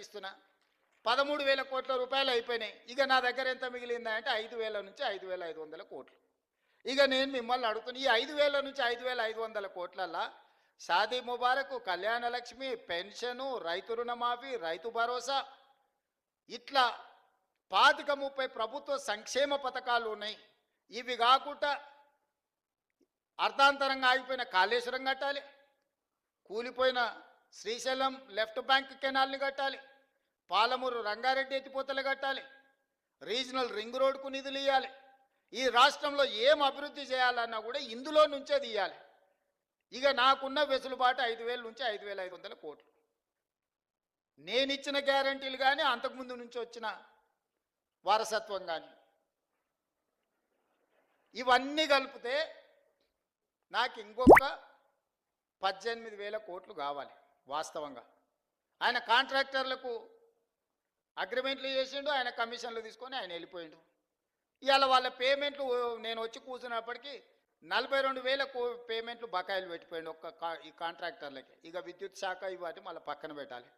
ఇస్తున్నా. పదమూడు వేల కోట్ల రూపాయలు అయిపోయినాయి. ఇక నా దగ్గర ఎంత మిగిలిందా అంటే ఐదు వేల నుంచి ఐదు వేల ఐదు వందల కోట్లు. ఇక నేను మిమ్మల్ని అడుగుతున్నా ఈ ఐదు వేల నుంచి ఐదు వేల ఐదు వందల కోట్లల్లా షాదీ ముబారక్ కళ్యాణ లక్ష్మి పెన్షను రైతు రుణమాఫీ రైతు భరోసా ఇట్లా పాతిక ముప్పై ప్రభుత్వ సంక్షేమ పథకాలు ఉన్నాయి. ఇవి కాకుండా అర్ధాంతరంగా ఆగిపోయిన కాళేశ్వరం కట్టాలి. కూలిపోయిన శ్రీశైలం లెఫ్ట్ బ్యాంక్ కెనాల్ని కట్టాలి. పాలమూరు రంగారెడ్డి ఎత్తిపోతలు కట్టాలి. రీజనల్ రింగ్ రోడ్కు నిధులు ఇవ్వాలి ఈ రాష్ట్రంలో ఏం అభివృద్ధి చేయాలన్నా కూడా ఇందులో నుంచే తీయాలి. ఇక నాకున్న వెసులుబాటు ఐదు వేల నుంచి ఐదు వేల ఐదు వందల కోట్లు. నేను ఇచ్చిన గ్యారంటీలు కానీ అంతకుముందు నుంచి వచ్చిన వారసత్వం కానీ. ఇవన్నీ కలిపితే నాకు ఇంకొక పద్దెనిమిది వేల కోట్లు కావాలి. వాస్తవంగా. ఆయన కాంట్రాక్టర్లకు అగ్రిమెంట్లు చేసిండు ఆయన కమిషన్లు తీసుకొని ఆయన వెళ్ళిపోయిండు. ఇవాళ వాళ్ళ పేమెంట్లు నేను వచ్చి కూర్చున్నప్పటికీ నలభై రెండు వేల పేమెంట్లు బకాయిలు పెట్టిపోయిండు ఒక్క ఈ కాంట్రాక్టర్లకి. ఇక విద్యుత్ శాఖ ఇవాటి మళ్ళీ పక్కన పెట్టాలి.